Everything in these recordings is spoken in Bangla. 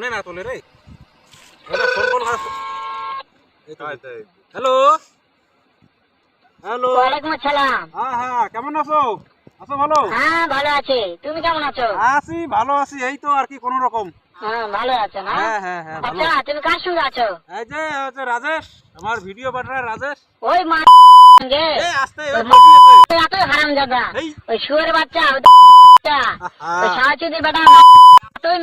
ফোনে না তোলে রে। হ্যালো? হ্যালো? ওয়ালাইকুম আসসালাম। হ্যাঁ হ্যাঁ কেমন আছো? আছো ভালো? হ্যাঁ ভালো আছি। তুমি কেমন আছো? আছি ভালো আছি। এই তো আর কি কোন রকম। হ্যাঁ ভালো আছো না? হ্যাঁ হ্যাঁ হ্যাঁ আচ্ছা তুমি কার সঙ্গে আছো? এই যে হচ্ছে রাজেশ আমার ভিডিও পার্টনার রাজেশ। ওই মা সঙ্গে। এই আসতে ওই ওই বসি আছে এত হারাম ওই শুয়ার বাচ্চা ওই বাচ্চা, ওই আহা। বেটা। তুই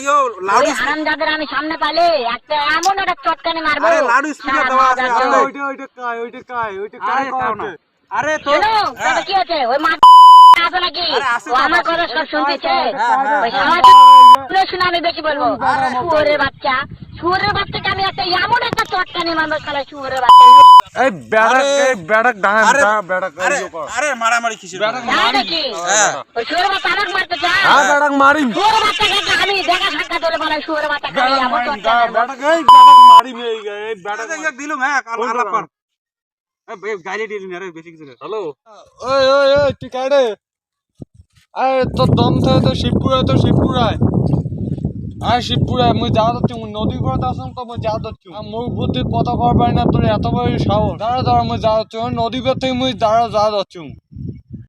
ভাইও লাউড ওই হারাম দাদার আমি সামনে পালে একটা এমন একটা চটকানি মারবো। আরে লাউড স্পিকার দেওয়া আছে সারা ওইটা ওইটা কাই ওইটা কাই ওইটা কাই কাও না। আরে তো শোনো হ্যাঁ। কি আছে? ওই মা আছে নাকি? ও আমার কথা সব শুনতেছে? হ্যাঁ, হ্যাঁ, ওই হ্যাঁ। সাহায্য শুনে আমি বেশি বলব। শুয়োরের বাচ্চা। শুয়োরের বাচ্চাকে আমি একটা এমন একটা চটকানি মারবো খালা শুয়োরের বাচ্চা। এই আরে, এই বেড়াক ডান আরে, বেড়াক আরে আরে মারামারি কিসের যায় নাকি হ্যাঁ। ওই শুয়োরের বাচ্চা মারতে চায়। হ্যাঁ একটা আমি দেখা সাক্ষাৎ বলে বাচ্চা মারিম বেড়াক এই বেড়াক মারিম এই এই এক দিলুম হ্যাঁ কাল আলাপ কর। এ বে গালি দিলি না রে বেশি কিছু হ্যালো। ওই ওই ওই তুই কাড়ে আরে তোর দম থাকে তো শিবপুরায় তো শিবপুরায় আয়। শিবপুরায় মুই যাওয়া যাচ্ছি মুই নদী করে আসলাম তো মুই যাওয়া যাচ্ছি মুই বুদ্ধি কথা করবার না তোর এত বড় সাহস। দাঁড়া দাঁড়া, মুই ওই নদী পথ থেকে মুই দাঁড়া যাওয়া